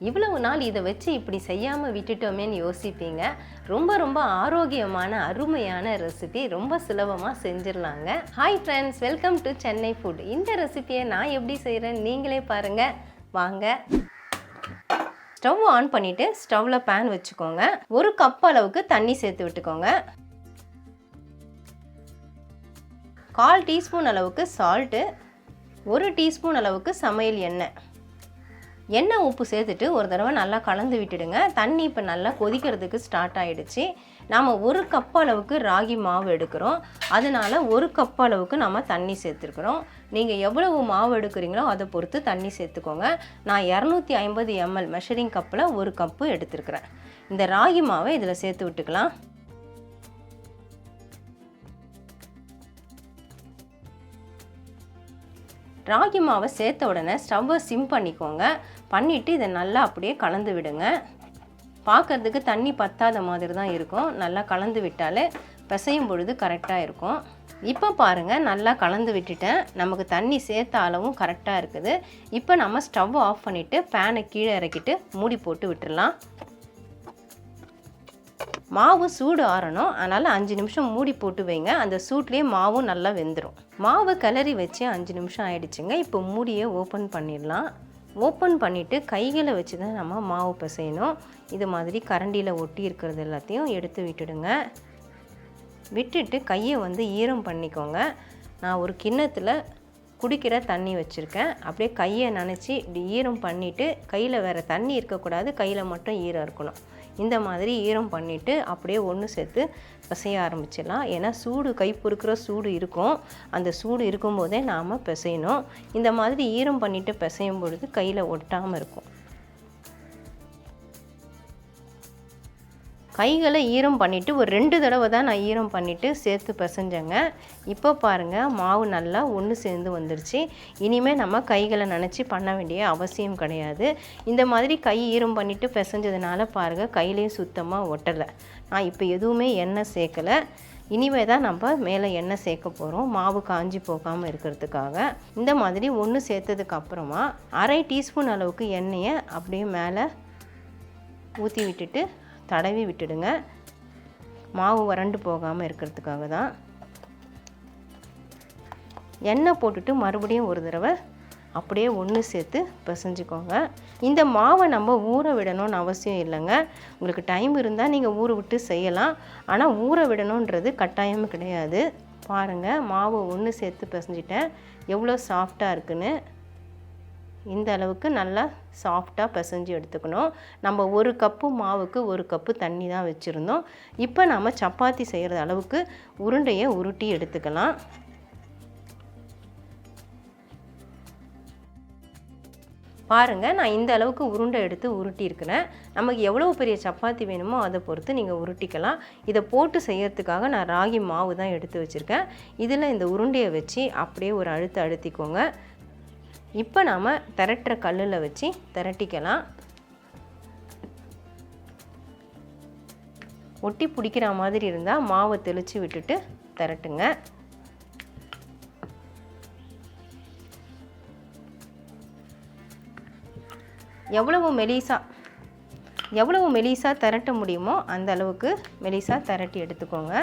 இவ்வளவு நாள் இதை வச்சு இப்படி செய்யாமல் விட்டுட்டோமேன்னு யோசிப்பீங்க. ரொம்ப ரொம்ப ஆரோக்கியமான அருமையான ரெசிபி ரொம்ப சுலபமாக செஞ்சிடலாங்க. Hi friends welcome to Chennai food இந்த ரெசிபியை நான் எப்படி செய்கிறேன் நீங்களே பாருங்கள் வாங்க. ஸ்டவ் ஆன் பண்ணிவிட்டு ஸ்டவ்வில் பேன் வச்சுக்கோங்க. ஒரு கப் அளவுக்கு தண்ணி சேர்த்து விட்டுக்கோங்க. கால் டீஸ்பூன் அளவுக்கு சால்ட்டு ஒரு டீஸ்பூன் அளவுக்கு சமையல் எண்ணெய். எண்ணெய் உப்பு சேர்த்துட்டு ஒரு தடவை நல்லா கலந்து விட்டுடுங்க. தண்ணி இப்போ நல்லா கொதிக்கிறதுக்கு ஸ்டார்ட் ஆகிடுச்சு நாம் ஒரு கப் அளவுக்கு ராகி மாவு எடுக்கிறோம். அதனால் ஒரு கப் அளவுக்கு நம்ம தண்ணி சேர்த்துருக்குறோம். நீங்கள் எவ்வளவு மாவு எடுக்கிறீங்களோ அதை பொறுத்து தண்ணி சேர்த்துக்கோங்க. நான் இரநூத்தி ஐம்பது எம்எல் மெஷரிங் கப்பில் ஒரு கப்பு எடுத்துருக்குறேன். இந்த ராகி மாவை இதில் சேர்த்து விட்டுக்கலாம். ராகி மாவை சேர்த்த உடனே ஸ்டவ்வை சிம் பண்ணிக்கோங்க. பண்ணிவிட்டு இதை நல்லா அப்படியே கலந்து விடுங்க. பார்க்குறதுக்கு தண்ணி பத்தாத மாதிரி தான் இருக்கும். நல்லா கலந்து விட்டாலே பிசையும் பொழுது கரெக்டாக இருக்கும். இப்போ பாருங்கள் நல்லா கலந்து விட்டுட்டேன். நமக்கு தண்ணி சேர்த்த அளவும் கரெக்டாக இருக்குது. இப்போ நம்ம ஸ்டவ் ஆஃப் பண்ணிவிட்டு ஃபேனை கீழே இறக்கிட்டு மூடி போட்டு விட்டுடலாம் மாவு சூடு ஆறணும். அதனால் அஞ்சு நிமிஷம் மூடி போட்டு வைங்க. அந்த சூட்லேயே மாவும் நல்லா வெந்துடும் மாவு கிளறி வச்சு அஞ்சு நிமிஷம் ஆயிடுச்சுங்க. இப்போ மூடியை ஓப்பன் பண்ணிடலாம். ஓப்பன் பண்ணிவிட்டு கைகளை வச்சு தான் நம்ம மாவு பிசையணும். இது மாதிரி கரண்டியில் ஒட்டி இருக்கிறது எல்லாத்தையும் எடுத்து விட்டுடுங்க. விட்டுட்டு கையை வந்து ஈரம் பண்ணிக்கோங்க. நான் ஒரு கிண்ணத்தில் குடிக்கிற தண்ணி வச்சுருக்கேன். அப்படியே கையை நனைச்சி இப்படி ஈரம் பண்ணிவிட்டு கையில் வேறு தண்ணி இருக்கக்கூடாது கையில் மட்டும் ஈரம் இருக்கணும். இந்த மாதிரி ஈரம் பண்ணிவிட்டு அப்படியே ஒன்று சேர்த்து பிசைய ஆரம்பிச்சிடலாம். ஏன்னா சூடு கை பொறுக்கிற சூடு இருக்கும். அந்த சூடு இருக்கும்போதே நாம் பிசையணும். இந்த மாதிரி ஈரம் பண்ணிவிட்டு பிசையும் பொழுது கையில் ஒட்டாமல் இருக்கும். கைகளை ஈரம் பண்ணிவிட்டு ஒரு ரெண்டு தடவை தான் நான் ஈரம் பண்ணிவிட்டு சேர்த்து பிசைஞ்சேங்க. இப்போ பாருங்கள் மாவு நல்லா ஒன்று சேர்ந்து வந்துருச்சு. இனிமேல் நம்ம கைகளை நினச்சி பண்ண வேண்டிய அவசியம் கிடையாது. இந்த மாதிரி கை ஈரம் பண்ணிவிட்டு பிசைஞ்சதுனால பாருங்கள் கையிலையும் சுத்தமாக ஒட்டலை. நான் இப்போ எதுவுமே எண்ணெய் சேர்க்கலை. இனிமே தான் நம்ம மேலே எண்ணெய் சேர்க்க போகிறோம் மாவு காஞ்சி போகாமல் இருக்கிறதுக்காக. இந்த மாதிரி ஒன்று சேர்த்ததுக்கு அப்புறமா அரை டீஸ்பூன் அளவுக்கு எண்ணெயை அப்படியே மேலே ஊற்றி விட்டுட்டு தடவி விட்டுடுங்க. மாவு வறண்டு போகாமல் இருக்கிறதுக்காக தான். எண்ணெய் போட்டுட்டு மறுபடியும் ஒரு தடவை அப்படியே ஒன்று சேர்த்து பிசைஞ்சுக்கோங்க. இந்த மாவை நம்ம ஊற விடணும்னு அவசியம் இல்லைங்க. உங்களுக்கு டைம் இருந்தால் நீங்கள் ஊற விட்டு செய்யலாம். ஆனால் ஊற விடணுன்றது கட்டாயம் கிடையாது. பாருங்கள் மாவை ஒன்று சேர்த்து பிசைஞ்சிட்டேன். எவ்வளோ சாஃப்டாக இருக்குன்னு. இந்த அளவுக்கு நல்லா சாஃப்டாக பிசைஞ்சு எடுத்துக்கணும். நம்ம ஒரு கப்பு மாவுக்கு ஒரு கப்பு தண்ணி தான் வச்சுருந்தோம். இப்போ நம்ம சப்பாத்தி செய்கிற அளவுக்கு உருண்டையை உருட்டி எடுத்துக்கலாம். பாருங்கள் நான் இந்த அளவுக்கு உருண்டை எடுத்து உருட்டியிருக்கிறேன். நமக்கு எவ்வளோ பெரிய சப்பாத்தி வேணுமோ அதை பொறுத்து நீங்கள் உருட்டிக்கலாம். இதை போட்டு செய்யறதுக்காக நான் ராகி மாவு தான் எடுத்து வச்சுருக்கேன். இதில் இந்த உருண்டையை வச்சு அப்படியே ஒரு அழுத்த அழுத்திக்கோங்க. இப்போ நாம் திரட்டுற கல்லில் வச்சு திரட்டிக்கலாம். ஒட்டி பிடிக்கிற மாதிரி இருந்தால் மாவை தெளித்து விட்டுட்டு திரட்டுங்க. எவ்வளவு மெலிசா எவ்வளவு மெலிசா திரட்ட முடியுமோ அந்த அளவுக்கு மெலிசா திரட்டி எடுத்துக்கோங்க.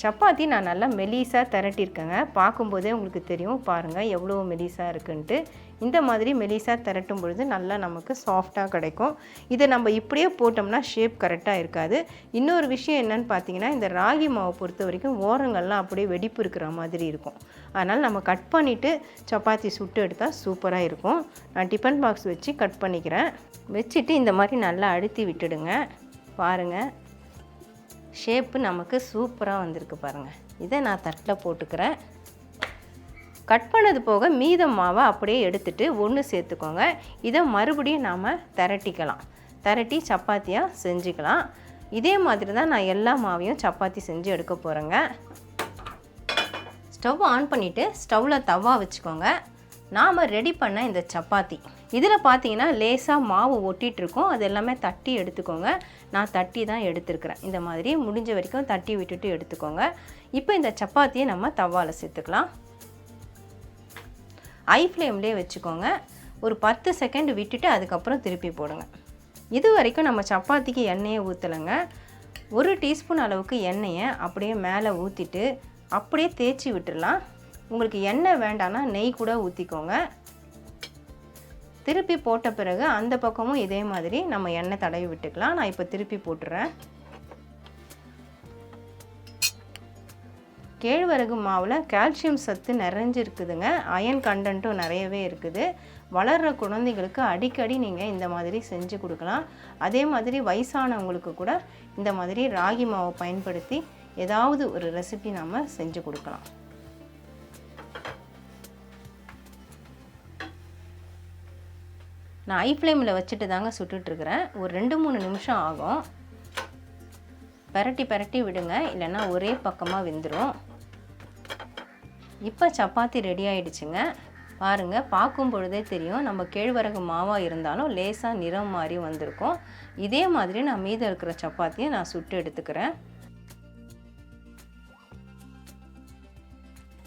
சப்பாத்தி நான் நல்லா மெலிசாக திரட்டியிருக்கேங்க. பார்க்கும்போதே உங்களுக்கு தெரியும். பாருங்கள் எவ்வளோ மெலிசாக இருக்குன்ட்டு. இந்த மாதிரி மெலிசாக திரட்டும் பொழுது நல்லா நமக்கு சாஃப்டாக கிடைக்கும். இதை நம்ம இப்படியே போட்டோம்னா ஷேப் கரெக்டாக இருக்காது. இன்னொரு விஷயம் என்னன்னு பார்த்தீங்கன்னா இந்த ராகி மாவை பொறுத்த வரைக்கும் ஓரங்கள்லாம் அப்படியே வெடிப்பு இருக்கிற மாதிரி இருக்கும். அதனால் நம்ம கட் பண்ணிவிட்டு சப்பாத்தி சுட்டு எடுத்தால் சூப்பராக இருக்கும். நான் டிஃபன் பாக்ஸ் வச்சு கட் பண்ணிக்கிறேன். வச்சுட்டு இந்த மாதிரி நல்லா அழுத்தி விட்டுடுங்க. பாருங்கள் ஷேப்பு நமக்கு சூப்பராக வந்திருக்கு பாருங்கள் இதை நான் தட்டில் போட்டுக்கிறேன். கட் பண்ணது போக மீதம் மாவை அப்படியே எடுத்துட்டு ஒன்று சேர்த்துக்கோங்க. இதை மறுபடியும் நாம் திரட்டிக்கலாம். திரட்டி சப்பாத்தியாக செஞ்சுக்கலாம். இதே மாதிரி தான் நான் எல்லா மாவையும் சப்பாத்தி செஞ்சு எடுக்க போகிறேங்க ஸ்டவ் ஆன் பண்ணிவிட்டு ஸ்டவ்வில் தவா வச்சுக்கோங்க. நாம் ரெடி பண்ண இந்த சப்பாத்தி. இதில் பார்த்தீங்கன்னா லேசாக மாவு ஒட்டிகிட்ருக்கோம் அது எல்லாமே தட்டி எடுத்துக்கோங்க. நான் தட்டி தான் எடுத்துருக்கிறேன். இந்த மாதிரி முடிஞ்ச வரைக்கும் தட்டி விட்டுட்டு எடுத்துக்கோங்க. இப்போ இந்த சப்பாத்தியை நம்ம தவாவில் சேர்த்துக்கலாம். ஐ ஃப்ளேம்லேயே வச்சுக்கோங்க. ஒரு பத்து செகண்ட் விட்டுட்டு அதுக்கப்புறம் திருப்பி போடுங்க. இது வரைக்கும் நம்ம சப்பாத்திக்கு எண்ணெயை ஊற்றலைங்க ஒரு டீஸ்பூன் அளவுக்கு எண்ணெயை அப்படியே மேலே ஊற்றிட்டு அப்படியே தேய்ச்சி விட்டுடலாம். உங்களுக்கு எண்ணெய் வேண்டாம்னா நெய் கூட ஊற்றிக்கோங்க திருப்பி போட்ட பிறகு அந்த பக்கமும் இதே மாதிரி நம்ம எண்ணெய் தடவி விட்டுக்கலாம். நான் இப்போ திருப்பி போட்டுறேன். கேழ்வரகு மாவில் கால்சியம் சத்து நிறைஞ்சிருக்குதுங்க. அயன் கண்டென்ட்டும் நிறையவே இருக்குது. வளர்கிற குழந்தைகளுக்கு அடிக்கடி நீங்கள் இந்த மாதிரி செஞ்சு கொடுக்கலாம். அதே மாதிரி வயசானவங்களுக்கு கூட இந்த மாதிரி ராகி மாவை பயன்படுத்தி ஏதாவது ஒரு ரெசிபி நாம் செஞ்சு கொடுக்கலாம். நான் ஐ ஃப்ளேமில் வச்சுட்டு தாங்க சுட்டுட்ருக்குறேன். ஒரு ரெண்டு மூணு நிமிஷம் ஆகும். பரட்டி பரட்டி விடுங்க. இல்லைன்னா ஒரே பக்கமாக வெந்துடும் இப்போ சப்பாத்தி ரெடி ஆகிடுச்சுங்க பாருங்கள் பார்க்கும் பொழுதே தெரியும். நம்ம கேழ்வரகு மாவாக இருந்தாலும் லேசாக நிறம் மாறி வந்திருக்கும். இதே மாதிரி நான் மீதம் இருக்கிற சப்பாத்தியை நான் சுட்டு எடுத்துக்கிறேன்.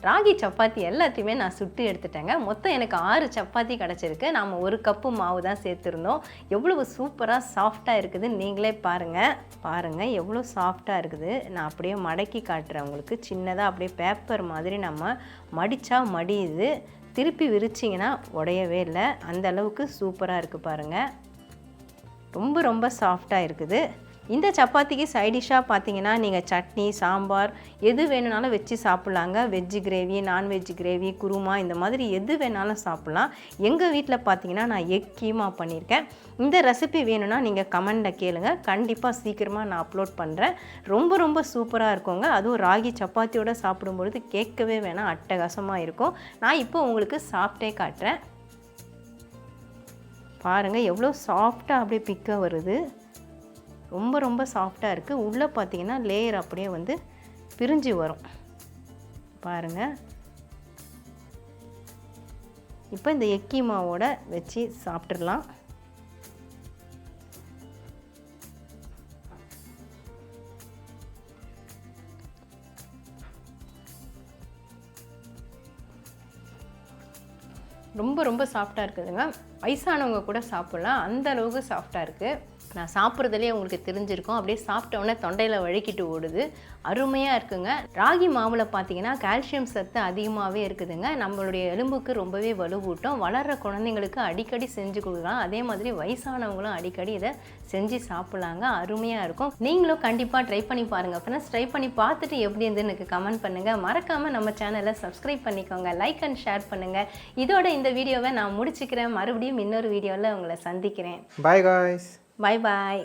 ராகி சப்பாத்தி எல்லாத்தையுமே நான் சுட்டு எடுத்துட்டேங்க. மொத்தம் எனக்கு ஆறு சப்பாத்தி கிடச்சிருக்கு. நாம் ஒரு கப்பு மாவு தான் சேர்த்துருந்தோம். எவ்வளவு சூப்பராக சாஃப்டாக இருக்குதுன்னு நீங்களே பாருங்கள் பாருங்கள் எவ்வளோ சாஃப்டாக இருக்குது. நான் அப்படியே மடக்கி காட்டுறேன் உங்களுக்கு. சின்னதாக அப்படியே பேப்பர் மாதிரி நம்ம மடித்தா மடியுது. திருப்பி விரிச்சிங்கன்னா உடையவே இல்லை. அந்த அளவுக்கு சூப்பராக இருக்குது பாருங்கள் ரொம்ப ரொம்ப சாஃப்டாக இருக்குது. இந்த சப்பாத்திக்கு சைடிஷ்ஷாக பார்த்தீங்கன்னா நீங்கள் சட்னி சாம்பார் எது வேணும்னாலும் வச்சு சாப்பிட்லாங்க. Veg gravy non veg gravy kurma இந்த மாதிரி எது வேணாலும் சாப்பிட்லாம். எங்கள் வீட்டில் பார்த்தீங்கன்னா நான் எக் கீமா பண்ணியிருக்கேன் இந்த ரெசிபி வேணும்னா நீங்கள் கமெண்டில் கேளுங்க. கண்டிப்பாக சீக்கிரமாக நான் அப்லோட் பண்ணுறேன் ரொம்ப ரொம்ப சூப்பராக இருக்குங்க. அதுவும் ராகி சப்பாத்தியோடு சாப்பிடும்பொழுது கேட்கவே வேணாம். அட்டகாசமாக இருக்கும். நான் இப்போ உங்களுக்கு சாப்பிட்டே காட்டுறேன். பாருங்கள் எவ்வளோ சாஃப்டாக அப்படியே பிக்க வருது. ரொம்ப ரொம்ப சாஃப்டாக இருக்குது உள்ளே பார்த்தீங்கன்னா லேயர் அப்படியே வந்து பிரிஞ்சு வரும். பாருங்கள் இப்போ இந்த எக்கி மாவோட வச்சு சாப்பிட்றலாம் ரொம்ப ரொம்ப சாஃப்டாக இருக்குதுங்க. வயசானவங்க கூட சாப்பிட்லாம். அந்த அளவுக்கு சாஃப்டாக இருக்குது நான் சாப்பிட்றதுலேயே உங்களுக்கு தெரிஞ்சிருக்கும். அப்படியே சாப்பிட்டோன்னே தொண்டையில் வழுக்கிட்டு ஓடுது. அருமையாக இருக்குங்க. ராகி மாவில் பார்த்தீங்கன்னா கால்சியம் சத்து அதிகமாகவே இருக்குதுங்க. நம்மளுடைய எலும்புக்கு ரொம்பவே வலுவூட்டும். வளர்கிற குழந்தைங்களுக்கு அடிக்கடி செஞ்சு கொடுக்கலாம். அதே மாதிரி வயசானவங்களும் அடிக்கடி இதை செஞ்சு சாப்பிட்லாங்க. அருமையாக இருக்கும். நீங்களும் கண்டிப்பாக ட்ரை பண்ணி பாருங்கள் ஃப்ரெண்ட்ஸ் ட்ரை பண்ணி பார்த்துட்டு எப்படி இருந்துன்னு எனக்கு கமெண்ட் பண்ணுங்கள் மறக்காமல் நம்ம சேனலை சப்ஸ்கிரைப் பண்ணிக்கோங்க. லைக் அண்ட் ஷேர் பண்ணுங்கள் இதோட இந்த வீடியோவை நான் முடிச்சுக்கிறேன். மறுபடியும் இன்னொரு வீடியோவில் உங்களை சந்திக்கிறேன். பாய் guys. பாய் பாய்